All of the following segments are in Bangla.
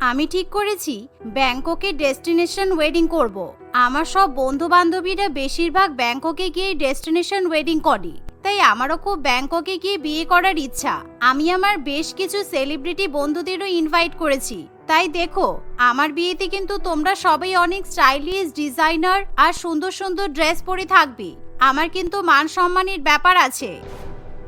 আমি ঠিক করেছি, ব্যাংককে ডেস্টিনেশন ওয়েডিং করব। আমার সব বন্ধু বান্ধবীরা বেশিরভাগ ব্যাংককে গিয়ে ডেস্টিনেশন ওয়েডিং করে। তাই আমারও খুব ব্যাংককে গিয়ে বিয়ে করার ইচ্ছা। আমি আমার বেশ কিছু সেলিব্রিটি বন্ধুদেরও ইনভাইট করেছি। তাই দেখো, আমার বিয়েতে কিন্তু তোমরা সবাই অনেক স্টাইলিশ ডিজাইনার আর সুন্দর সুন্দর ড্রেস পরে থাকবে। আমার কিন্তু মান সম্মানের ব্যাপার আছে।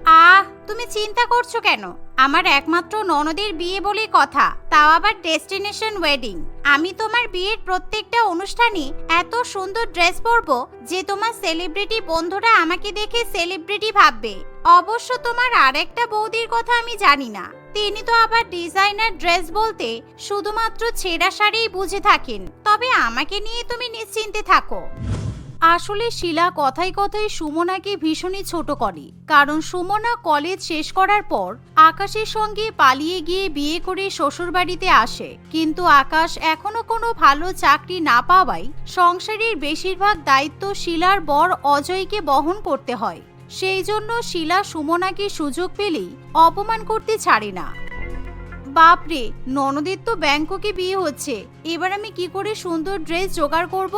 আহ, তুমি চিন্তা করছ কেন? আমার একমাত্র ননদের বিয়ে বলে কথা, তাও আবার ডেস্টিনেশন ওয়েডিং। আমি তোমার বিয়ের প্রত্যেকটা অনুষ্ঠানে এত সুন্দর ড্রেস পরবো যে তোমার সেলিব্রিটি বন্ধুরা আমাকে দেখে সেলিব্রিটি ভাববে। অবশ্য তোমার আরেকটা বৌদির কথা আমি জানি না। তিনি তো আবার ডিজাইনার ড্রেস বলতে শুধুমাত্র ছেঁড়া শাড়িই বুঝে থাকেন। তবে আমাকে নিয়ে তুমি নিশ্চিন্তে থাকো। আসলে শিলা কথায় কথায় সুমনাকে ভীষণই ছোট করে। কারণ সুমনা কলেজ শেষ করার পর আকাশের সঙ্গে পালিয়ে গিয়ে বিয়ে করে শ্বশুরবাড়িতে আসে। কিন্তু আকাশ এখনও কোনো ভালো চাকরি না পাওয়ায় সংসারের বেশিরভাগ দায়িত্ব শিলার বর অজয়কে বহন করতে হয়। সেই জন্য শিলা সুমনাকে সুযোগ পেলেই অপমান করতে ছাড়ে না। বাপরে, ননদের তো ব্যাংককে বিয়ে হচ্ছে। এবার আমি কি করে সুন্দর ড্রেস জোগাড় করব?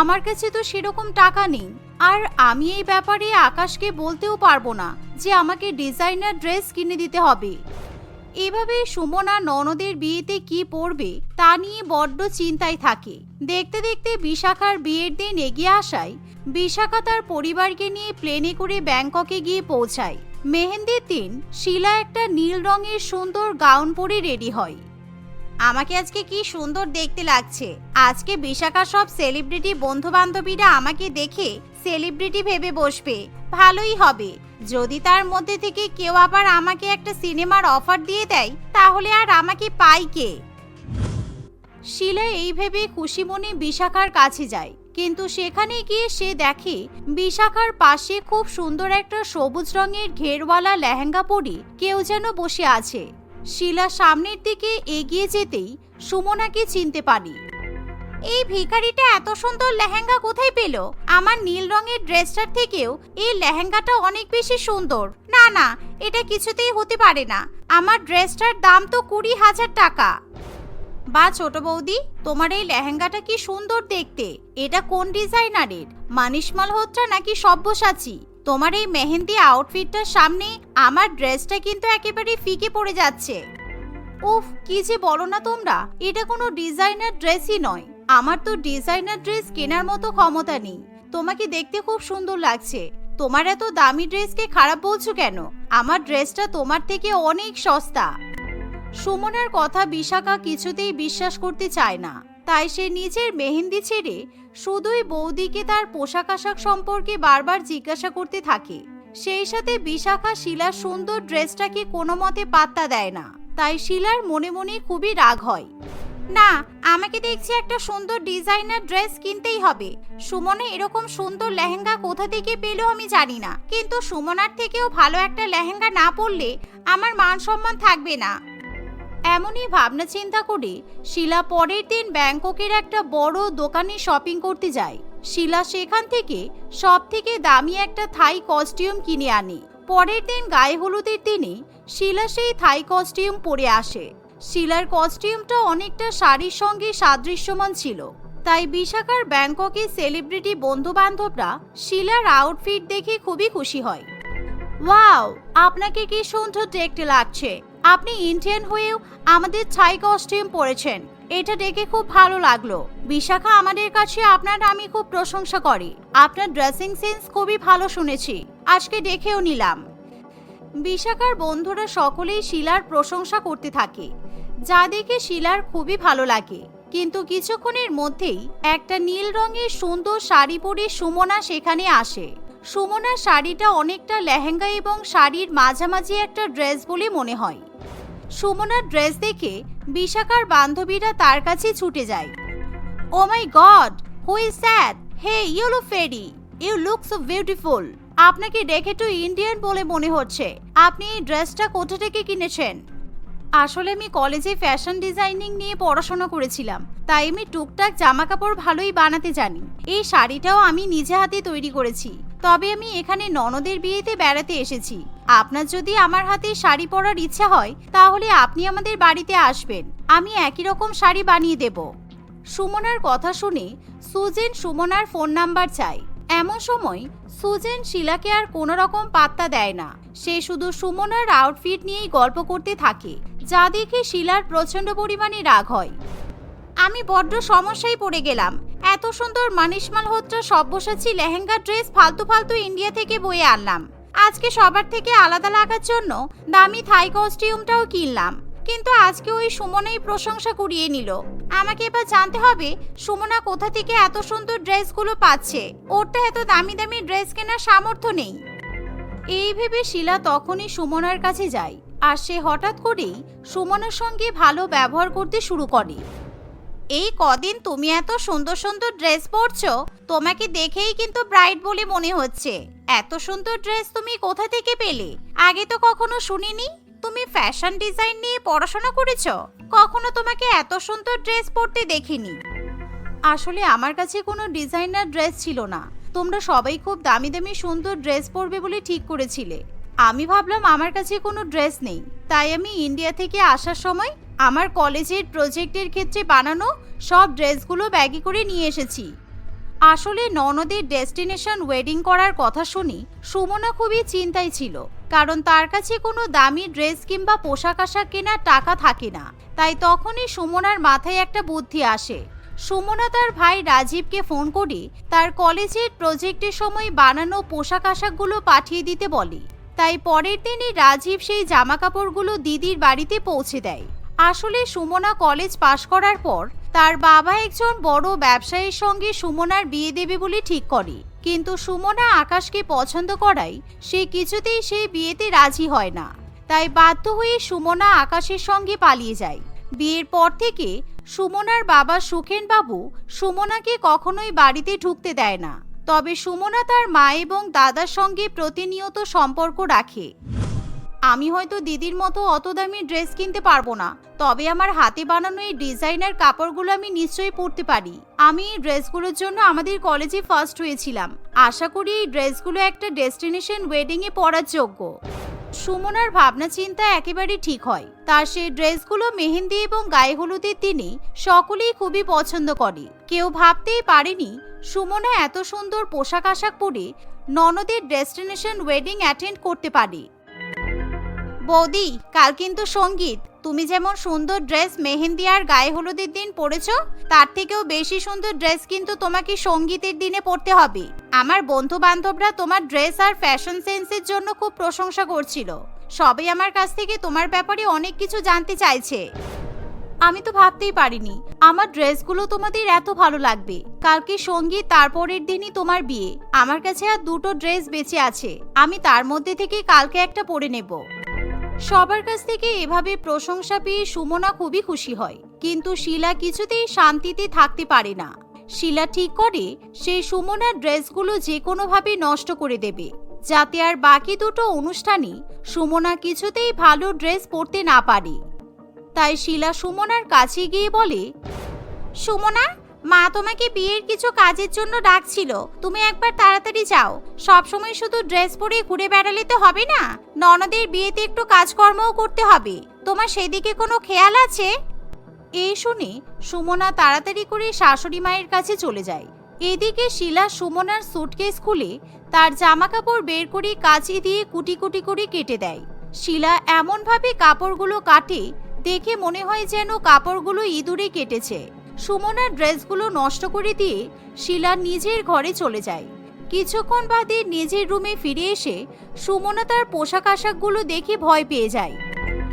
আমার কাছে তো সেরকম টাকা নেই। আর আমি এই ব্যাপারে আকাশকে বলতেও পারব না যে আমাকে ডিজাইনার ড্রেস কিনে দিতে হবে। এভাবে সুমনা ননদের বিয়েতে কি পরবে তা নিয়ে বড্ড চিন্তায় থাকে। দেখতে দেখতে বিশাখার বিয়ের দিন এগিয়ে আসায়, বিশাখা তার পরিবারকে নিয়ে প্লেনে করে ব্যাংককে গিয়ে পৌঁছায়। মেহেন্দির দিন শিলা একটা নীল রঙের সুন্দর গাউন পরে রেডি হয়। আমাকে আজকে কি সুন্দর দেখতে লাগছে। আজকে বিশাখা সব সেলিব্রিটি বন্ধু বান্ধবীরা আমাকে দেখে সেলিব্রিটি ভেবে বসবে। ভালোই হবে। যদি তার মধ্যে থেকে কেউ আবার আমাকে একটা সিনেমার অফার দিয়ে দেয়, তাহলে আর আমাকে পাই কে? শিলা এই ভেবে খুশি মনে বিশাখার কাছে যায়। কিন্তু সেখানে গিয়ে সে দেখে, বিশাখার পাশে খুব সুন্দর একটা সবুজ রঙের ঘেরওয়ালা লেহেঙ্গা পরে কেউ যেন বসে আছে। শিলা সামনের দিকে এগিয়ে যেতেই সুমনাকে চিনতে পারি। এই ভিখারিটা এত সুন্দর লেহেঙ্গা কোথায় পেল? আমার নীল রঙের ড্রেসটার থেকেও এই লেহেঙ্গাটা অনেক বেশি সুন্দর। না না, এটা কিছুতেই হতে পারে না। আমার ড্রেসটার দাম তো কুড়ি হাজার টাকা। বা ছোট বৌদি, তোমার এই লেহেঙ্গাটা কি সুন্দর দেখতে? এটা কোন ডিজাইনারের? মানিশ মালহোত্রা নাকি সব্যসাচী? তোমার এই মেহেন্দি আউটফিটটার সামনে আমার ড্রেসটা কিন্তু একেবারে ফিকে পড়ে যাচ্ছে। উফ, কি যে বলো না তোমরা, এটা কোনো ডিজাইনার ড্রেসই নয়। আমার তো ডিজাইনার ড্রেস কেনার মতো ক্ষমতা নেই। তোমাকে দেখতে খুব সুন্দর লাগছে। তোমার এত দামি ড্রেসকে খারাপ বলছো কেন? আমার ড্রেসটা তোমার থেকে অনেক সস্তা। সুমনার কথা বিশাখা কিছুতেই বিশ্বাস করতে চায় না। তাই সে নিজের মেহেন্দি ছেড়ে শুধুই বৌদিকে তার পোশাক আশাক সম্পর্কে বারবার জিজ্ঞাসা করতে থাকে। সেই সাথে বিশাখা শিলার সুন্দর ড্রেসটাকে কোনো মতে পাত্তা দেয় না। তাই শিলার মনে মনে খুবই রাগ হয়। না, আমাকে দেখছি একটা সুন্দর ডিজাইনার ড্রেস কিনতেই হবে। সুমনে এরকম সুন্দর লেহেঙ্গা কোথা থেকে পেল আমি জানি না। কিন্তু সুমনার থেকেও ভালো একটা লেহেঙ্গা না পরলে আমার মান সম্মান থাকবে না। এমনই ভাবনা চিন্তা করে, শিলা পরের দিন ব্যাংককের একটা বড় দোকানে শপিং করতে যায়। শিলা সেখান থেকে সব থেকে দামি একটা থাই কস্টিউম কিনে আনে। পরের দিন গায়ে হলুদের দিনে শিলা সেই থাই কস্টিউম পরে আসে। শিলার কস্টিউমটা অনেকটা শাড়ির সঙ্গে সাদৃশ্যমান ছিল। তাই বিশাখার ব্যাংককে সেলিব্রিটি বন্ধু বান্ধবরা শিলার আউটফিট দেখে খুবই খুশি হয়। ওয়াও, আপনাকে কি সুন্দর দেখতে লাগছে। আপনি ইন্ডিয়ান হয়েও আমাদের ছাই কস্টিউম পরেছেন। এটা দেখে খুব ভালো লাগল। বিশাখা আমাদের কাছে আপনার আমি খুব প্রশংসা করি। আপনার ড্রেসিং সেন্স খুবই ভালো শুনেছি। আজকে দেখেও নিলাম। বিশাখার বন্ধুরা সকলেই শিলার প্রশংসা করতে থাকে। যা দেখে শিলার খুবই ভালো লাগে। কিন্তু কিছুক্ষণের মধ্যেই একটা নীল রঙের সুন্দর শাড়ি পরে সুমনা সেখানে আসে। সুমনা শাড়িটা অনেকটা লেহেঙ্গা এবং শাড়ির মাঝামাঝি একটা ড্রেস বলে মনে হয়। সুমনার ড্রেস দেখে বিশাখার বান্ধবীরা তার কাছে ছুটে যায়। ও my God, who is that? Hey you look fairy, you look so beautiful. আপনাকে দেখে তো ইন্ডিয়ান বলে মনে হচ্ছে। আপনি এই ড্রেসটা কোথা থেকে কিনেছেন? আসলে আমি কলেজে ফ্যাশন ডিজাইনিং নিয়ে পড়াশোনা করেছিলাম। তাই আমি টুকটাক জামা কাপড় ভালোই বানাতে জানি। এই শাড়িটাও আমি নিজে হাতে তৈরি করেছি। তবে আমি এখানে ননদের বিয়েতে বেড়াতে এসেছি। আপনার যদি আমার হাতে শাড়ি পরার ইচ্ছা হয়, তাহলে আপনি আমাদের বাড়িতে আসবেন। আমি একই রকম শাড়ি বানিয়ে দেব। সুমনার কথা শুনে সুজেন সুমনার ফোন নাম্বার চায়। এমন সময় সুজেন শিলাকে আর কোনো রকম পাত্তা দেয় না। সে শুধু সুমনার আউটফিট নিয়েই গল্প করতে থাকে, যা দেখে শিলার প্রচণ্ড পরিমাণে রাগ হয়। আমি বড্ড সমস্যায় পড়ে গেলাম। এত সুন্দর মানিশ মালহোত্রা সব্যসাচী লেহেঙ্গা ড্রেস ফালতু ফালতু ইন্ডিয়া থেকে বয়ে আনলাম। আজকে সবার থেকে আলাদা লাগার জন্য দামি থাই কস্টিউমটাও কিনলাম। কিন্তু আজকে ওই সুমনাই প্রশংসা কুড়িয়ে নিল। আমাকে এবার জানতে হবে, সুমনা কোথা থেকে এত সুন্দর ড্রেসগুলো পাচ্ছে? ওর তো এত দামি দামি ড্রেস কেনার সামর্থ্য নেই। এই ভেবে শিলা তখনই সুমনার কাছে যায়। আর সে হঠাৎ করেই সুমনার সঙ্গে ভালো ব্যবহার করতে শুরু করে। এই কদিন তুমি এত সুন্দর সুন্দর ড্রেস পরছো, তোমাকে দেখেই কিন্তু ব্রাইট বলে মনে হচ্ছে। এত সুন্দর ড্রেস তুমি কোথা থেকে পেলে? আগে তো কখনো শুনিনি? তুমি ফ্যাশন ডিজাইন নিয়ে পড়াশোনা করেছ? কখনো তোমাকে এত সুন্দর ড্রেস পরতে দেখিনি। আসলে আমার কাছে কোনো ডিজাইনার ড্রেস ছিল না। তোমরা সবাই খুব দামি দামি সুন্দর ড্রেস পরবে বলে ঠিক করেছিলে। আমি ভাবলাম আমার কাছে কোনো ড্রেস নেই। তাই আমি ইন্ডিয়া থেকে আসার সময় আমার কলেজের প্রজেক্টের ক্ষেত্রে বানানো সব ড্রেসগুলো ব্যাগে করে নিয়ে এসেছি। আসলে ননদের ডেস্টিনেশন ওয়েডিং করার কথা শুনি সুমনা খুবই চিন্তায় ছিল, কারণ তার কাছে কোনো দামি ড্রেস কিংবা পোশাক আশাক কেনার টাকা থাকে না। তাই তখনই সুমনার মাথায় একটা বুদ্ধি আসে। সুমনা তার ভাই রাজীবকে ফোন করে তার কলেজের প্রজেক্টের সময় বানানো পোশাক আশাকগুলো পাঠিয়ে দিতে বলে। তাই পরের দিনই রাজীব সেই জামা কাপড়গুলো দিদির বাড়িতে পৌঁছে দেয়। আসলে সুমনা কলেজ পাশ করার পর তার বাবা একজন বড় ব্যবসায়ীর সঙ্গে সুমনার বিয়ে দেবে বলে ঠিক করে। কিন্তু সুমনা আকাশকে পছন্দ করায় সে কিছুতেই সেই বিয়েতে রাজি হয় না। তাই বাধ্য হয়ে সুমনা আকাশের সঙ্গে পালিয়ে যায়। বিয়ের পর থেকে সুমনার বাবা সুখেন বাবু সুমনাকে কখনোই বাড়িতে ঢুকতে দেয় না। তবে সুমনা তার মা এবং দাদার সঙ্গে প্রতিনিয়ত সম্পর্ক রাখে। আমি হয়তো দিদির মতো অত দামি ড্রেস কিনতে পারব না, তবে আমার হাতে বানানো এই ডিজাইনার কাপড়গুলো আমি নিশ্চয়ই পরতে পারি। আমি এই ড্রেসগুলোর জন্য আমাদের কলেজে ফার্স্ট হয়েছিলাম। আশা করি এই ড্রেসগুলো একটা ডেস্টিনেশন ওয়েডিংয়ে পরার যোগ্য। সুমনার ভাবনা চিন্তা একেবারে ঠিক হয়। তার সেই ড্রেসগুলো মেহেন্দি এবং গায়ে হলুদের দিনে সকলেই খুবই পছন্দ করে। কেউ ভাবতেই পারেনি, সুমনা এত সুন্দর পোশাক আশাক পরে ননদের ডেস্টিনেশন ওয়েডিং অ্যাটেন্ড করতে পারে। বৌদি, কাল কিন্তু সংগীত। তুমি যেমন সুন্দর ড্রেস মেহেন্দি আর গায়ে হলুদের দিন পরেছ, তার থেকেও বেশি সুন্দর ড্রেস কিন্তু তোমাকে সঙ্গীতের দিনে পরতে হবে। আমার বন্ধু বান্ধবরা তোমার ড্রেস আর ফ্যাশন সেন্সের জন্য খুব প্রশংসা করছিল। সবাই আমার কাছ থেকে তোমার ব্যাপারে অনেক কিছু জানতে চাইছে। আমি তো ভাবতেই পারিনি, আমার ড্রেসগুলো তোমাদের এত ভালো লাগবে। কালকে সংগীত, তারপরের দিনই তোমার বিয়ে। আমার কাছে আর দুটো ড্রেস বেঁচে আছে। আমি তার মধ্যে থেকে কালকে একটা পরে নেব। সবার কাছ থেকে এভাবে প্রশংসা পেয়ে সুমনা খুবই খুশি হয়। কিন্তু শিলা কিছুতেই শান্তিতে থাকতে পারে না। শিলা ঠিক করে সেই সুমনার ড্রেসগুলো যে কোনোভাবে নষ্ট করে দেবে। যাতে আর বাকি দুটো অনুষ্ঠানে সুমনা কিছুতেই ভালো ড্রেস পরতে না পারে। তাই শিলা সুমনার কাছে গিয়ে বলে, সুমনা মা তোমাকে বিয়ের কিছু কাজের জন্য ডাকছিল। তুমি একবার তাড়াতাড়ি যাও। সবসময় শুধু ড্রেস পরে ঘুরে বেড়ালে তো হবে না। ননদের বিয়েতে একটু কাজকর্মও করতে হবে। তোমার সেদিকে কোনো খেয়াল আছে? এই শুনে সুমনা তাড়াতাড়ি করে শাশুড়ি মায়ের কাছে চলে যায়। এদিকে শিলা সুমনার সুটকেস খুলে তার জামা কাপড় বের করে কাঁচি দিয়ে কুটি কুটি করে কেটে দেয়। শিলা এমনভাবে কাপড়গুলো কাটে, দেখে মনে হয় যেন কাপড়গুলো ইঁদুরে কেটেছে। সুমনার ড্রেসগুলো নষ্ট করে দিয়ে শিলা নিজের ঘরে চলে যায়। কিছুক্ষণ বাদে নিজের রুমে ফিরে এসে সুমনা তার পোশাক আশাকগুলো দেখে ভয় পেয়ে যায়।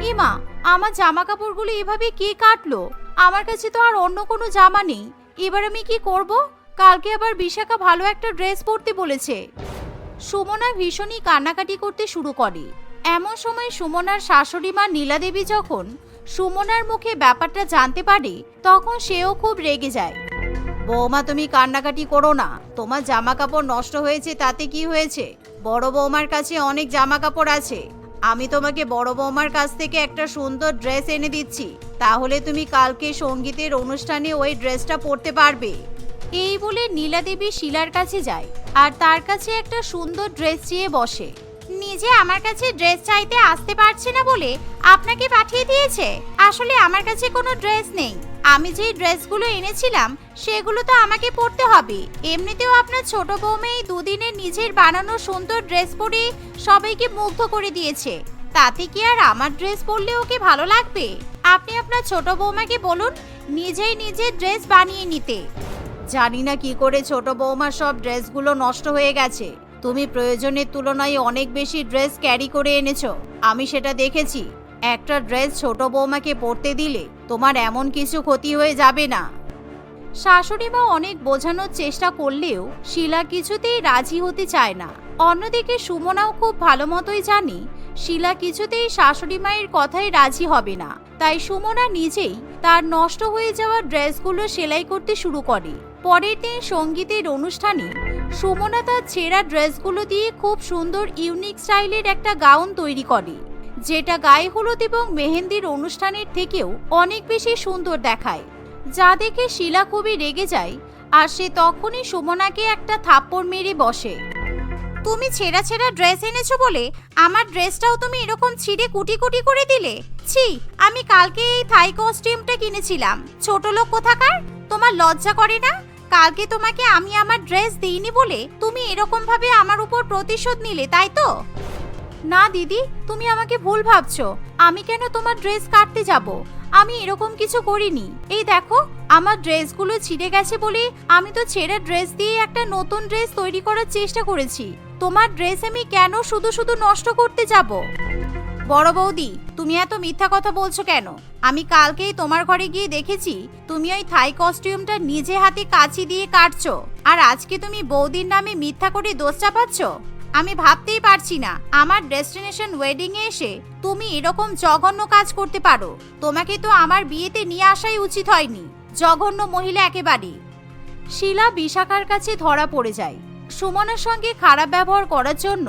ইমা, আমার জামা কাপড়গুলো এভাবে কে কাটলো? আমার কাছে তো আর অন্য কোনো জামা নেই। এবার আমি কি করব? কালকে আবার বিশাখা ভালো একটা ড্রেস পরতে বলেছে। সুমনা ভীষণই কান্নাকাটি করতে শুরু করে। এমন সময় সুমনার শাশুড়ি মা নীলাদেবী যখন সুমনার মুখে ব্যাপারটা জানতে পারে, তখন সেও খুব রেগে যায়। বৌমা, তুমি কান্নাকাটি করো না। তোমার জামা কাপড় নষ্ট হয়েছে, তাতে কি হয়েছে? বড় বৌমার কাছে অনেক জামা কাপড় আছে। আমি তোমাকে বড় বৌমার কাছ থেকে একটা সুন্দর ড্রেস এনে দিচ্ছি। তাহলে তুমি কালকে সঙ্গীতের অনুষ্ঠানে ওই ড্রেসটা পরতে পারবে। এই বলে নীলা দেবী শিলার কাছে যায় আর তার কাছে একটা সুন্দর ড্রেস চেয়ে বসে। নিজে আমার কাছে ড্রেস চাইতে আসতে পারছে না বলে আপনাকে পাঠিয়ে দিয়েছে, আসলে আমার কাছে কোনো ড্রেস নেই। আমি যে ড্রেসগুলো এনেছিলাম, সেগুলো তো আমাকে পরতে হবে। এমনিতেও আপনার ছোট বৌমা দুদিনে নিজের বানানো সুন্দর ড্রেস পরে সবাইকে মুগ্ধ করে দিয়েছে। তাতে কি আর আমার ড্রেস পরলে ওকে ভালো লাগবে? আপনি আপনার ছোট বৌমাকে বলুন, নিজেই নিজের ড্রেস বানিয়ে নিতে। জানি না কি করে ছোট বৌমার সব ড্রেসগুলো নষ্ট হয়ে গেছে। তুমি প্রয়োজনের তুলনায় অনেক বেশি ড্রেস ক্যারি করে এনেছো। আমি সেটা দেখেছি। একটা ড্রেস ছোট বৌমাকে পরতে দিলে তোমার এমন কিছু ক্ষতি হয়ে যাবে না। শাশুড়ি মা অনেক বোঝানোর চেষ্টা করলেও শিলা কিছুতেই রাজি হতে চায় না। অন্যদিকে সুমনাও খুব ভালো মতোই জানি, শিলা কিছুতেই শাশুড়ি মায়ের কথায় রাজি হবে না। তাই সুমনা নিজেই তার নষ্ট হয়ে যাওয়া ড্রেসগুলো সেলাই করতে শুরু করে। পরের দিন সঙ্গীতের অনুষ্ঠানে সুমনা তার ছেঁড়া ড্রেসগুলো দিয়ে খুব সুন্দর, ইউনিক স্টাইলের একটা গাউন তৈরি করে, যেটা গায়ে হলুদ এবং মেহেন্দির অনুষ্ঠানের থেকেও অনেক বেশি সুন্দর দেখায়। যা দেখে শিলা খুবই রেগে যায়, আর সে তখনই সুমনাকে একটা থাপ্পড় মেরে বসে। তুমি ছেঁড়া ছেঁড়া ড্রেস এনেছো বলে আমার ড্রেসটাও তুমি এরকম ছিঁড়ে কুটি কুটি করে দিলে? ছি, আমি কালকে এই থাই কস্টিউমটা কিনেছিলাম। ছোট লোক কোথাকার? তোমার লজ্জা করে না? কালকে তোমাকে আমি আমার ড্রেস দিইনি বলে তুমি এরকম ভাবে আমার উপর প্রতিশোধ নিলে, তাই তো? না, দিদি, তুমি আমাকে ভুল ভাবছ। আমি কেন তোমার ড্রেস কাটতে যাব? আমি এরকম কিছু করিনি। এই দেখো, আমার ড্রেসগুলো ছিঁড়ে গেছে বলে আমি তো ছেঁড়া ড্রেস দিয়ে একটা নতুন ড্রেস তৈরি করার চেষ্টা করেছি। তোমার ড্রেস আমি কেন শুধু শুধু নষ্ট করতে যাব? বড় বৌদি, তুমি এত মিথ্যা কথা বলছো কেন? আমি কালকেই তোমার ঘরে গিয়ে দেখেছি, তুমি ওই থাই কস্টিউমটা নিজে হাতে কাচি দিয়ে কাটছো, আর আজকে তুমি বৌদির নামে মিথ্যা করে দোষ চাপাচ্ছ? আমি ভাবতেই পারছি না, আমার ডেস্টিনেশন ওয়েডিং এ এসে তুমি এরকম জঘন্য কাজ করতে পারো। তোমাকে তো আমার বিয়েতে নিয়ে আসাই উচিত হয়নি, জঘন্য মহিলা একেবারে শিলা বিশাখার কাছে ধরা পড়ে যায়। সুমনের সঙ্গে খারাপ ব্যবহার করার জন্য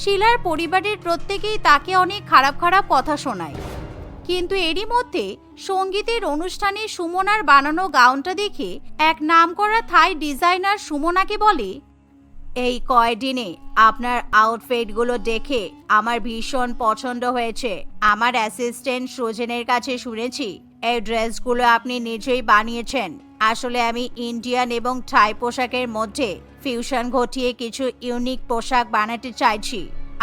শিলার পরিবারের প্রত্যেকেই তাকে অনেক খারাপ খারাপ কথা শোনায়। কিন্তু এরই মধ্যে সঙ্গীতের অনুষ্ঠানে সুমনার বানানো গাউনটা দেখে এক নামকরা থাই ডিজাইনার সুমনাকে বলে, এই কয়দিনে আপনার আউটফিটগুলো দেখে আমার ভীষণ পছন্দ হয়েছে। আমার অ্যাসিস্ট্যান্ট সুজেনের কাছে শুনেছি, এই ড্রেসগুলো আপনি নিজেই বানিয়েছেন। আসলে আমি ইন্ডিয়ান এবং থাই পোশাকের মধ্যে ফিউশন ঘটিয়ে কিছু ইউনিক পোশাক বানাতে চাইছি।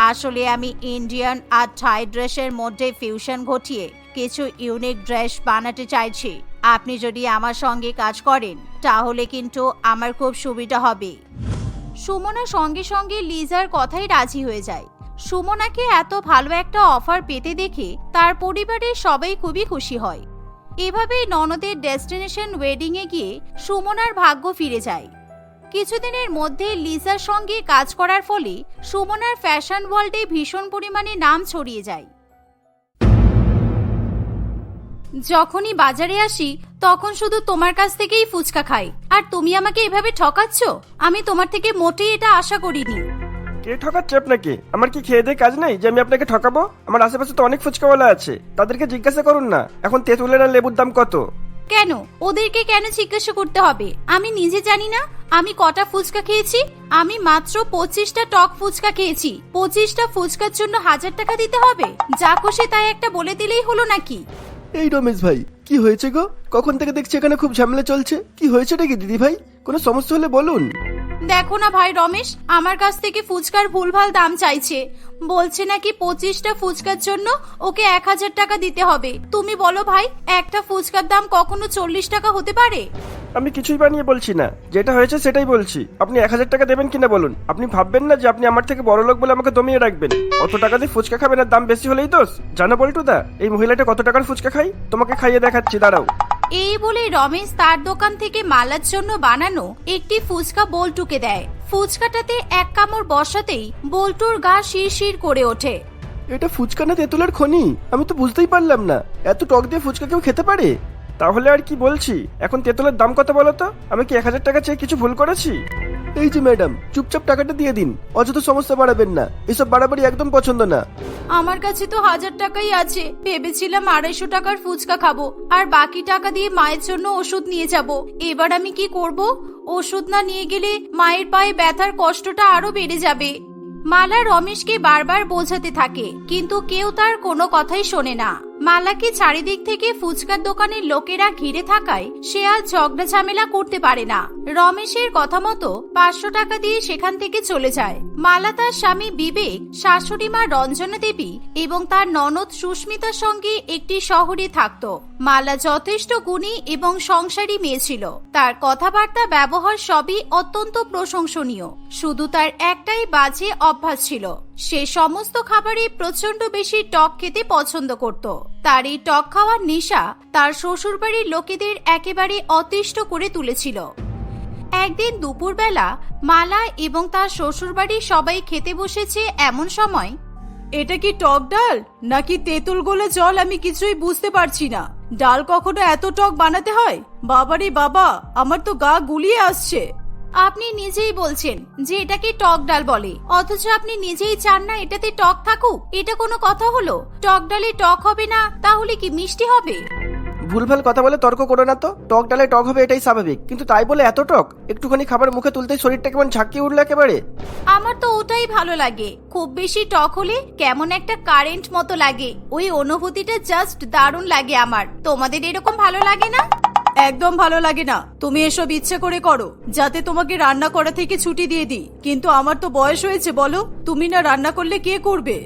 আসলে আমি ইন্ডিয়ান আর থাই ড্রেসের মধ্যে ফিউশন ঘটিয়ে কিছু ইউনিক ড্রেস বানাতে চাইছি। আপনি যদি আমার সঙ্গে কাজ করেন, তাহলে কিন্তু আমার খুব সুবিধা হবে। সুমনা সঙ্গে সঙ্গে লিজার কথাই রাজি হয়ে যায়। সুমনাকে এত ভালো একটা অফার পেতে দেখে তার পরিবারের সবাই খুবই খুশি হয়। এভাবেই ননদের ডেস্টিনেশন ওয়েডিংয়ে গিয়ে সুমনার ভাগ্য ফিরে যায়। কিছুদিনের মধ্যে লিজার সঙ্গে কাজ করার ফলে সুমনার ফ্যাশন ওয়ার্ল্ডে ভীষণ পরিমাণে নাম ছড়িয়ে যায়। যখনই বাজারে আসি, তখন শুধু তোমার কাছ থেকেই ফুচকা খাই। আর তুমি আমাকে এভাবে ঠকাচ্ছ? আমি তোমার থেকে মোটেই এটা আশা করিনি। কে ঠকাচ্ছে আপনাকে? আমার কি খেয়ে দিয়ে কাজ নেই যে আমি আপনাকে ঠকাবো? আমার আশেপাশে তো অনেক ফুচকাওয়ালা আছে। তাদেরকে জিজ্ঞাসা করুন না। এখন তেঁতুলের আর লেবুর দাম কত? কেন? ওদেরকে কেন জিজ্ঞাসা করতে হবে? আমি নিজে জানি না। আমি কটা ফুচকা খেয়েছি? আমি মাত্র পঁচিশটা টক ফুচকা খেয়েছি। পঁচিশটা ফুচকার জন্য হাজার টাকা দিতে হবে? যা খুশি তাই একটা বলে দিলেই হলো নাকি? এই রমেশ ভাই, কি হয়েছে গো? কখন থেকে দেখছি এখানে খুব ঝামেলা চলছে? কি হয়েছেটা কি দিদি ভাই কোনো সমস্যা হলে বলুন। দেখো না ভাই রমেশ, আমার কাছ থেকে ফুচকার ভুলভাল দাম চাইছে। বলছে নাকি পঁচিশটা ফুচকার জন্য ওকে এক হাজার টাকা দিতে হবে। তুমি বলো ভাই, একটা ফুচকার দাম কখনো চল্লিশ টাকা হতে পারে? আমি কিছুই বানিয়ে বলছি না। যেটা হয়েছে সেটাই বলছি। আপনি এক হাজার টাকা দেবেন কিনা বলুন? আপনি ভাববেন না যে আপনি আমার থেকে বড় লোক বলে আমাকে দমিয়ে রাখবেন। অত টাকা দিয়ে ফুচকা খাবেন আর দাম বেশি হলেই দোষ? জানো বলটু দা এই মহিলাটা কত টাকার ফুচকা খাই তোমাকে খাইয়ে দেখাচ্ছি, দাঁড়াও। এই বলে রমেশ তার দোকান থেকে মালার জন্য বানানো একটি ফুচকা বল্টুকে দেয়। ফুচকাটাতে এক কামড় বসাতেই বল্টুর গা শিরশির করে ওঠে। এটা ফুচকা না তেঁতুলের খনি? আমি তো বুঝতেই পারলাম না। এত টক দিয়ে ফুচকা কেউ খেতে পারে? তাহলে আর কি বলছি? এখন তেঁতুলের দাম কত বলো তো? আমি কি এক হাজার টাকা চেয়ে কিছু ভুল করেছি? এই যে ম্যাডাম, চুপচাপ টাকাটা দিয়ে দিন। অযথা সমস্যা বাড়াবেন না। এসব বাড়াবাড়ি একদম পছন্দ না। আমার কাছে তো হাজার টাকাই আছে। ভেবেছিলাম আড়াইশো টাকার ফুচকা খাব, আর বাকি টাকা দিয়ে মায়ের জন্য ওষুধ নিয়ে যাব। এবার আমি কি করব? ওষুধ না নিয়ে গেলে মায়ের পায়ে ব্যথার কষ্টটা আরও বেড়ে যাবে। মালা রমেশকে বারবার বোঝাতে থাকে, কিন্তু কেউ তার কোনো কথাই শোনে না। মালাকে চারিদিক থেকে ফুচকার দোকানের লোকেরা ঘিরে থাকায় সে আর ঝগড়া ঝামেলা করতে পারে না। রমেশের কথা মতো পাঁচশো টাকা দিয়ে সেখান থেকে চলে যায়। মালা তার স্বামী বিবেক, শাশুড়ি মা রঞ্জনা দেবী এবং তার ননদ সুস্মিতার সঙ্গে একটি শহরে থাকত। মালা যথেষ্ট গুণী এবং সংসারী মেয়ে ছিল। তার কথাবার্তা ব্যবহার সবই অত্যন্ত প্রশংসনীয়। শুধু তার একটাই বাজে অভ্যাস ছিল। সে সমস্ত খাবারে প্রচণ্ড বেশি টক খেতে পছন্দ করত। তার এই টক খাওয়ার নেশা তার শ্বশুরবাড়ির লোকেদের একেবারে অতিষ্ঠ করে তুলেছিল। একদিন দুপুরবেলা মালা এবং তার শ্বশুরবাড়ির সবাই খেতে বসেছে এমন সময়, এটা কি টক ডাল? নাকি তেঁতুল গোলে জল আমি কিছুই বুঝতে পারছি না। ডাল কখনো এত টক বানাতে হয়? বাবারে বাবা, আমার তো গা গুলিয়ে আসছে। আপনি নিজেই বলছেন যে এটাকে টক ডাল বলে। অথচ আপনি নিজেই চান না এটাতে টক থাকুক? এটা কোনো কথা হলো? টক ডালে টক হবে না তাহলে কি মিষ্টি হবে? ভুলভাল কথা বলে তর্ক করো না তো। টক ডালে টক হবে এটাই স্বাভাবিক। কিন্তু তাই বলে এত টক? একটুখানি খাবার মুখে তুলতেই শরীরটা কেমন ঝাঁকিয়ে উঠল একেবারে। আমার তো ওটাই ভালো লাগে। খুব বেশি টক হলে কেমন একটা কারেন্ট মতো লাগে। ওই অনুভূতিটা জাস্ট দারুণ লাগে আমার। তোমাদের এরকম ভালো লাগে না? একদম ভালো লাগে না। তুমি এসব ইচ্ছে করে করো, যাতে তোমাকে রান্না করা থেকে ছুটি দিয়ে দিই। কিন্তু আমার তো বয়স হয়েছে, বলো। তুমি না রান্না করলে কে করবে?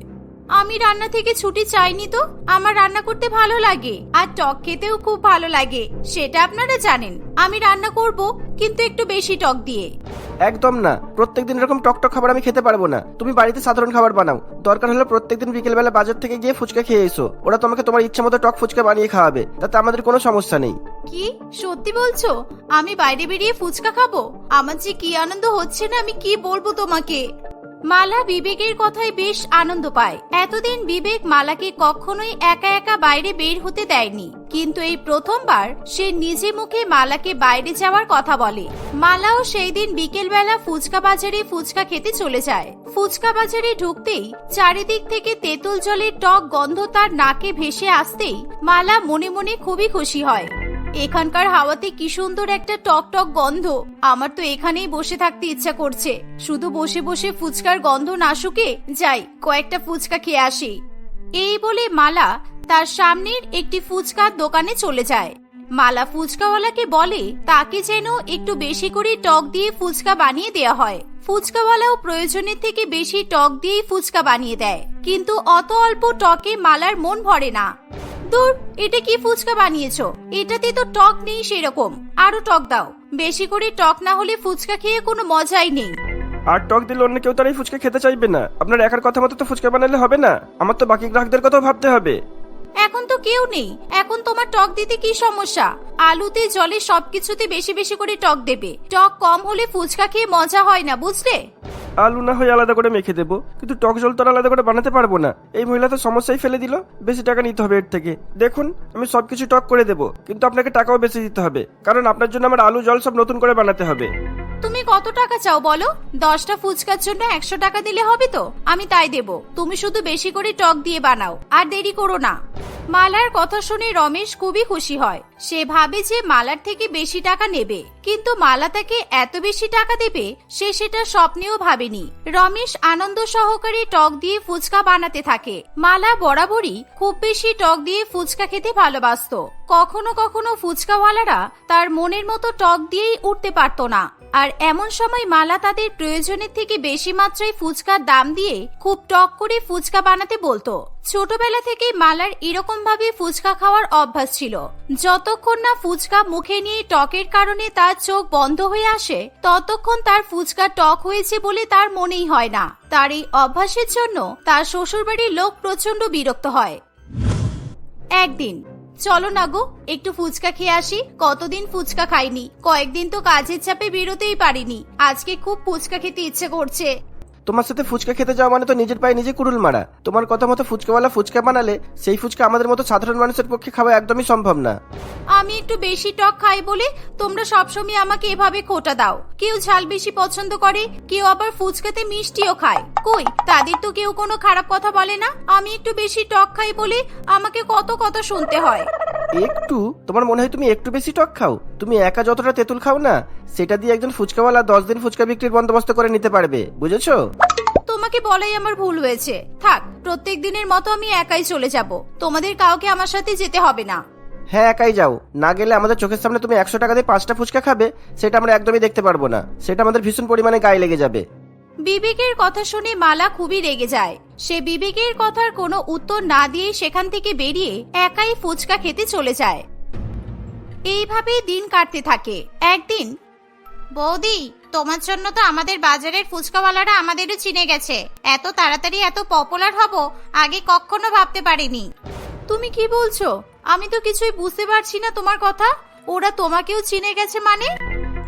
আমি রান্না থেকে ছুটি চাইনি তো। আমার রান্না করতে ভালো লাগে আর টক খেতেও খুব ভালো লাগে সেটা আপনারা জানেন। আমি রান্না করব কিন্তু একটু বেশি টক দিয়ে। একদম না। প্রত্যেকদিন এরকম টক টক খাবার আমি খেতে পারব না। তুমি বাড়িতে সাধারণ খাবার বানাও। দরকার হলে প্রত্যেকদিন বিকেলবেলা বাজার থেকে গিয়ে ফুচকা খেয়ে এসো। ওরা তোমাকে তোমার ইচ্ছা মতো টক ফুচকা বানিয়ে খাওয়াবে। তাতে আমাদের কোনো সমস্যা নেই। কি? সত্যি বলছো? আমি বাইরে বেরিয়ে ফুচকা খাব? আমার যে কি আনন্দ হচ্ছে না আমি কি বলব তোমাকে? মালা বিবেকের কথায় বেশ আনন্দ পায়। এতদিন বিবেক মালাকে কখনোই একা একা বাইরে বের হতে দেয়নি। কিন্তু এই প্রথমবার সে নিজে মুখে মালাকে বাইরে যাওয়ার কথা বলে। মালাও সেই দিন বিকেলবেলা ফুচকা বাজারে ফুচকা খেতে চলে যায়। ফুচকা বাজারে ঢুকতেই চারিদিক থেকে তেঁতুল জলের টক গন্ধ তার নাকে ভেসে আসতেই মালা মনে মনে খুবই খুশি হয়। এখানকার হাওয়াতে কি সুন্দর একটা টক টক গন্ধ। আমার তো এখানেই বসে থাকতে ইচ্ছা করছে। শুধু বসে বসে ফুচকার গন্ধ না শুকে যাই, কয়েকটা ফুচকা খেয়ে আসি। এই বলে মালা তার সামনের একটি ফুচকার দোকানে চলে যায়। মালা ফুচকাওয়ালাকে বলে, তাকে যেন একটু বেশি করে টক দিয়ে ফুচকা বানিয়ে দেয়া হয়। ফুচকাওয়ালাও প্রয়োজনের থেকে বেশি টক দিয়েই ফুচকা বানিয়ে দেয়। কিন্তু অত অল্প টকে মালার মন ভরে না। দূর এটা কি ফুচকা বানিয়েছো? এটাতে তো টক নেই সেরকম। আরও টক দাও। বেশি করে টক না হলে ফুচকা খেয়ে কোনো মজাই নেই। আর টক দিলে অন্য কেউ তার এই ফুচকা খেতে চাইবে না। আপনার একার কথা মতো তো ফুচকা বানালে হবে না। আমার তো বাকি গ্রাহকদের কথাও ভাবতে হবে। এখন তো কেউ নেই। এখন তোমার টক দিতে কি সমস্যা? আলুতে জলে সবকিছুতে বেশি বেশি করে টক দেবে। টক কম হলে ফুচকা খেয়ে মজা হয় না বুঝলে? আলু না হয় আলাদা করে মেখে দেবো। কিন্তু টক জল তো আলাদা করে বানাতে পারব না। এই মহিলা তো সমস্যাই ফেলে দিল। বেশি টাকা নিতে হবে এর থেকে। দেখুন, আমি সবকিছু টক করে দেবো, কিন্তু আপনাকে টাকাও বেশি দিতে হবে। কারণ আপনার জন্য আমার আলু, জল সব নতুন করে বানাতে হবে। তুমি কত টাকা চাও বলো? দশটা ফুচকার জন্য একশো টাকা দিলে হবে তো? আমি তাই দেব। তুমি শুধু বেশি করে টক দিয়ে বানাও, আর দেরি করো না। মালার কথা শুনে রমেশ খুবই খুশি হয়। সে ভাবে যে মালার থেকে বেশি টাকা নেবে। কিন্তু মালা তাকে এত বেশি টাকা দেবে, সে সেটা স্বপ্নেও ভাবেনি রমেশ আনন্দ সহকারে টক দিয়ে ফুচকা বানাতে থাকে। মালা বরাবরই খুব বেশি টক দিয়ে ফুচকা খেতে ভালোবাসত। কখনো কখনো ফুচকাওয়ালারা তার মনের মতো টক দিয়েই উঠতে পারত না। আর এমন সময় মালা তাদের প্রয়োজনের থেকে বেশি মাত্রায় ফুচকার দাম দিয়ে খুব টক করে ফুচকা বানাতে বলতো। ছোটবেলা থেকে মালার এরকম ভাবে ফুচকা খাওয়ার অভ্যাস ছিল। যতক্ষণ না ফুচকা মুখে নিয়ে টকের কারণে তার চোখ বন্ধ হয়ে আসে, ততক্ষণ তার ফুচকা টক হয়েছে বলে তার মনেই হয় না। তার এই অভ্যাসের জন্য তার শ্বশুরবাড়ির লোক প্রচণ্ড বিরক্ত হয়। একদিন চলো না গো, একটু ফুচকা খেয়ে আসি। কতদিন ফুচকা খাইনি। কয়েকদিন তো কাজের চাপে বেরোতেই পারিনি। আজকে খুব ফুচকা খেতে ইচ্ছে করছে। তোমার সাথে ফুচকা খেতে যাওয়া মানে তো নিজের পায়ে নিজে কুড়ুল মারা। তোমার কথা মতো ফুচকাওয়ালা ফুচকা বানালে সেই ফুচকা আমাদের মতো সাধারণ মানুষের পক্ষে খাওয়া একদমই সম্ভব না। আমি একটু বেশি টক খাই বলে তোমরা সবসময় আমাকে এভাবে খোটা দাও। কেউ ঝাল বেশি পছন্দ করে, কেউ আবার ফুচকাতে মিষ্টিও খায়। কই, তাদের তো কেউ কোনো খারাপ কথা বলে না। আমি একটু বেশি টক খাই বলে আমাকে কত কথা শুনতে হয়। একটু? তোমার মনে হয় তুমি একটু বেশি টক খাও? তুমি একা যতটা তেঁতুল খাও না সেটা দিয়ে একজন ফুচকাওয়ালা দশ দিন ফুচকা বিক্রির বন্দোবস্ত করে নিতে পারবে বুঝেছ? তোমাকে বলাই আমার ভুল হয়েছে। থাক প্রত্যেক দিনের মতো আমি একাই চলে যাব। তোমাদের কাউকে আমার সাথে যেতে হবে না। হ্যাঁ একাই যাও। না গেলে আমাদের চোখের সামনে তুমি একশো টাকা দিয়ে পাঁচটা ফুচকা খাবে সেটা আমরা একদমই দেখতে পারব না। সেটা আমাদের ভীষণ পরিমাণে গায়ে লেগে যাবে। বিবেকের কথা শুনে মালা খুবই রেগে যায়। সে বিবেকের কথার কোনো উত্তর না দিয়ে সেখান থেকে বেরিয়ে একাই ফুচকা খেতে চলে যায়। এইভাবেই দিন কাটতে থাকে। একদিন বৌদি তোমার জন্য তো আমাদের বাজারের ফুচকাওয়ালারা আমাদেরও চিনে গেছে। এত তাড়াতাড়ি এত পপুলার হব আগে কখনো ভাবতে পারিনি। তুমি কি বলছো? আমি তো কিছুই বুঝতে পারছি না তোমার কথা। ওরা তোমাকেও চিনে গেছে মানে?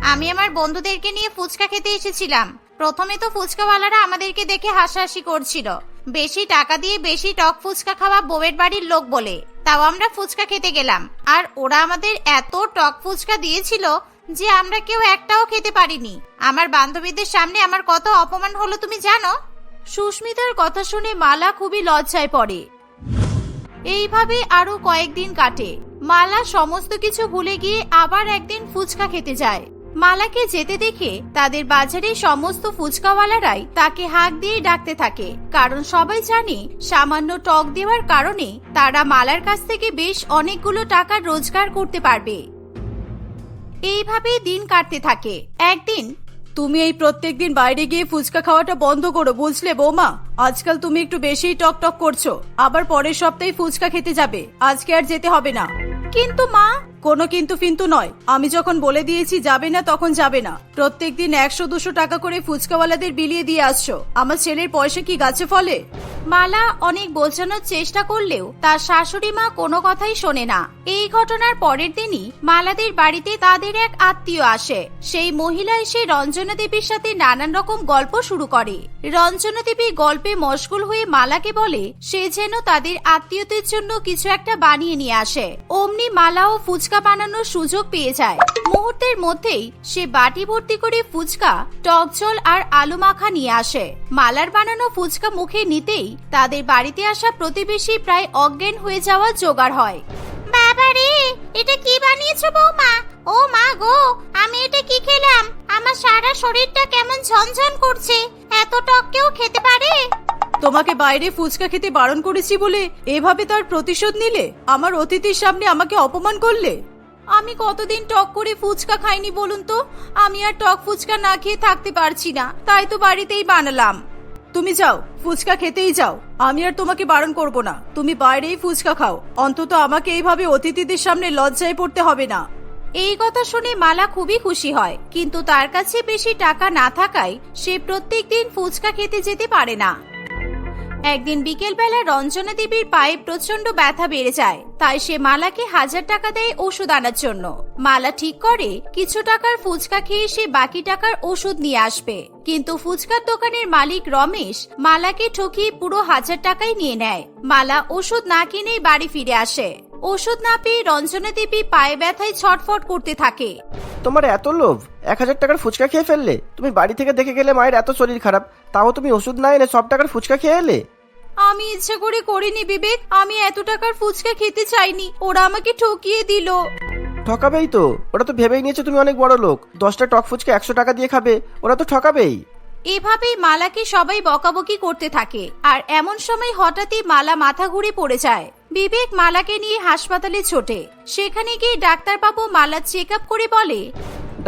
আমি আমার বন্ধুদেরকে নিয়ে ফুচকা খেতে এসেছিলাম। প্রথমে তো ফুচকাওয়ালারা আমাদেরকে দেখে হাসাহাসি করছিল। বেশি টাকা দিয়ে বেশি টক ফুচকা খাওয়া বউয়ের বাড়ির লোক বলে। তাও আমরা ফুচকা খেতে গেলাম। আর ওরা আমাদের এত টক ফুচকা দিয়েছিল যে আমরা কেউ একটাও খেতে পারিনি। আমার বান্ধবীদের সামনে আমার কত অপমান হলো তুমি জানো? সুস্মিতার কথা শুনে মালা খুবই লজ্জায় পড়ে। এইভাবে আরও কয়েকদিন কাটে। মালা সমস্ত কিছু ভুলে গিয়ে আবার একদিন ফুচকা খেতে যায়। মালাকে যেতে দেখে তাদের বাজারে সমস্ত ফুচকাওয়ালারাই তাকে হাঁক দিয়ে ডাকতে থাকে। কারণ সবাই জানে, সামান্য টক দেওয়ার কারণে তারা মালার কাছ থেকে বেশ অনেকগুলো টাকা রোজগার করতে পারবে। এইভাবেই দিন কাটতে থাকে। একদিন, তুমি এই প্রত্যেকদিন বাইরে গিয়ে ফুচকা খাওয়াটা বন্ধ করো, বুঝলে বৌমা? আজকাল তুমি একটু বেশিই টক টক করছ আবার পরের সপ্তাহে ফুচকা খেতে যাবে আজকে আর যেতে হবে না। কিন্তু মা! কোনো কিন্তু ফিন্তু নয় আমি যখন বলে দিয়েছি যাবে না তখন যাবে না। প্রত্যেকদিন একশো দুশো টাকা করে ফুচকাওয়ালাদের বিলিয়ে দিয়ে আসছো আমার ছেলের পয়সা কি গাছে ফলে? মালা অনেক বোঝানোর চেষ্টা করলেও তার শাশুড়ি মা কোনো কথাই শোনে না। এই ঘটনার পরের দিনই মালাদের বাড়িতে তাদের এক আত্মীয় আসে। সেই মহিলা এসে রঞ্জনা দেবীর সাথে নানান রকম গল্প শুরু করে। রঞ্জনা দেবী গল্পে মশগুল হয়ে মালাকে বলে, সে যেন তাদের আত্মীয়দের জন্য কিছু একটা বানিয়ে নিয়ে আসে। অমনি মালা ও ফুচকা বানানোর সুযোগ পেয়ে যায়। মুহূর্তের মধ্যেই সে বাটি ভর্তি করে ফুচকা, টক জল আর আলু মাখা নিয়ে আসে। মালার বানানো ফুচকা মুখে নিতেই তাদের বাড়িতে আসা প্রতিবেশী প্রায় অজ্ঞান হয়ে যাওয়া জোগাড় হয়। বাবা রে এটা কি বানিয়েছো বৌমা? ও মা গো, আমি এটা কি খেলাম? আমার সারা শরীরটা কেমন ঝনঝন করছে। এত টক কেউ খেতে পারে? তোমাকে বাইরে ফুচকা খেতে বারণ করেছি বলে এভাবে তার প্রতিশোধ নিলে? আমার অতিথির সামনে আমাকে অপমান করলে? আমি কতদিন টক করে ফুচকা খাইনি বলুন তো? আমি আর টক ফুচকা না খেয়ে থাকতে পারছি না। তাই তো বাড়িতেই বানালাম। তুমি যাও, ফুচকা খেতেই যাও। আমি আর তোমাকে বারণ করব না। তুমি বাইরেই ফুচকা খাও। অন্তত আমাকে এইভাবে অতিথিদের সামনে লজ্জায় পড়তে হবে না। এই কথা শুনে মালা খুবই খুশি হয়, কিন্তু তার কাছে বেশি টাকা না থাকায় সে প্রত্যেক দিন ফুচকা খেতে যেতে পারে না। একদিন বিকেলবেলা রঞ্জনা দেবীর পায়ে প্রচণ্ড ব্যথা বেড়ে যায়, তাই সে মালাকে হাজার টাকা দেয় ওষুধ আনার জন্য। মালা ঠিক করে, কিছু টাকার ফুচকা খেয়ে সে বাকি টাকার ওষুধ নিয়ে আসবে। কিন্তু ফুচকার দোকানের মালিক রমেশ মালাকে ঠকিয়ে পুরো হাজার টাকাই নিয়ে নেয়। মালা ওষুধ না কিনেই বাড়ি ফিরে আসে। ওষুধ না পেয়ে রঞ্জনা দেবী পায়ে ব্যথায় ছটফট করতে থাকে। তোমার এত লোভ, এক হাজার টাকার ফুচকা খেয়ে ফেললে, তুমি বাড়ি থেকে দেখে গেলে মায়ের এত শরীর খারাপ। তাও তুমি ওষুধ না এলে সব টাকার ফুচকা খেয়ে এলে? আমি ইচ্ছে করে করিনি বিবেক। আমি এত টাকার ফুচকা খেতে চাইনি। ওরা আমাকে ঠকিয়ে দিল। ঠকাবেই তো। ওরা তো ভেবেই নিয়েছে তুমি অনেক বড় লোক। দশটা টক ফুচকা একশো টাকা দিয়ে খাবে। ওরা তো ঠকাবেই। এভাবেই মালাকে সবাই বকাবকি করতে থাকে। আর এমন সময় হঠাৎই মালা মাথা ঘুরে পড়ে যায়। বিবেক মালাকে নিয়ে হাসপাতালে ছোটে। সেখানে গিয়ে ডাক্তারবাবু মালা চেক আপ করে বলে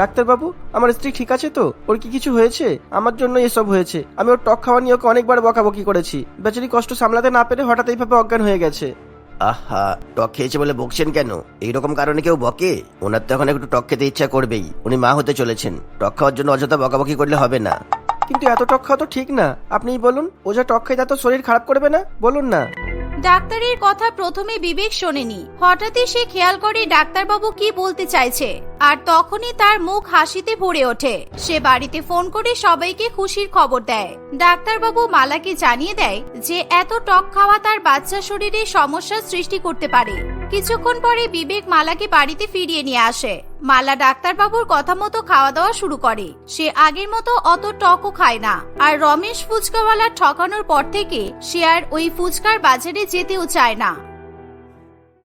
ডাক্তারবাবু আমার স্ত্রী ঠিক আছে তো? ওর কি কিছু হয়েছে? আমার জন্য এসব হয়েছে। আমি ওর টক খাওয়া নিয়ে ওকে অনেকবার বকাবকি করেছি। বেচারি কষ্ট সামলাতে না পেরে হঠাৎ এইভাবে অজ্ঞান হয়ে গেছে। আহা টক খেয়েছে বলে বকছেন কেন? এইরকম কারণে কেউ বকে? ওনার তো এখন একটু টক খেতে ইচ্ছা করবেই। উনি মা হতে চলেছেন। টক খাওয়ার জন্য অযথা বকাবকি করলে হবে না। কিন্তু এত টক খাওয়া তো ঠিক না। আপনিই বলুন, ও যা টক খেয়ে তা তো শরীর খারাপ করবে না? বলুন না। ডাক্তারের কথা প্রথমে বিবেক শোনেনি। হঠাৎই সে খেয়াল করে ডাক্তারবাবু কি বলতে চাইছে। আর তখনই তার মুখ হাসিতে ভরে ওঠে। সে বাড়িতে ফোন করে সবাইকে খুশির খবর দেয়। ডাক্তারবাবু মালাকে জানিয়ে দেয় যে, এত টক খাওয়া তার বাচ্চা শরীরে সমস্যার সৃষ্টি করতে পারে। কিছুক্ষণ পরে বিবেক মালাকে বাড়িতে ফিরিয়ে নিয়ে আসে। মালা ডাক্তারবাবুর কথা মতো খাওয়া দাওয়া শুরু করে। সে আগের মতো অত টকও খায় না। আর রমেশ ফুচকাওয়ালা ঠকানোর পর থেকে সে আর ওই ফুচকার বাজারে যেতেও চায় না।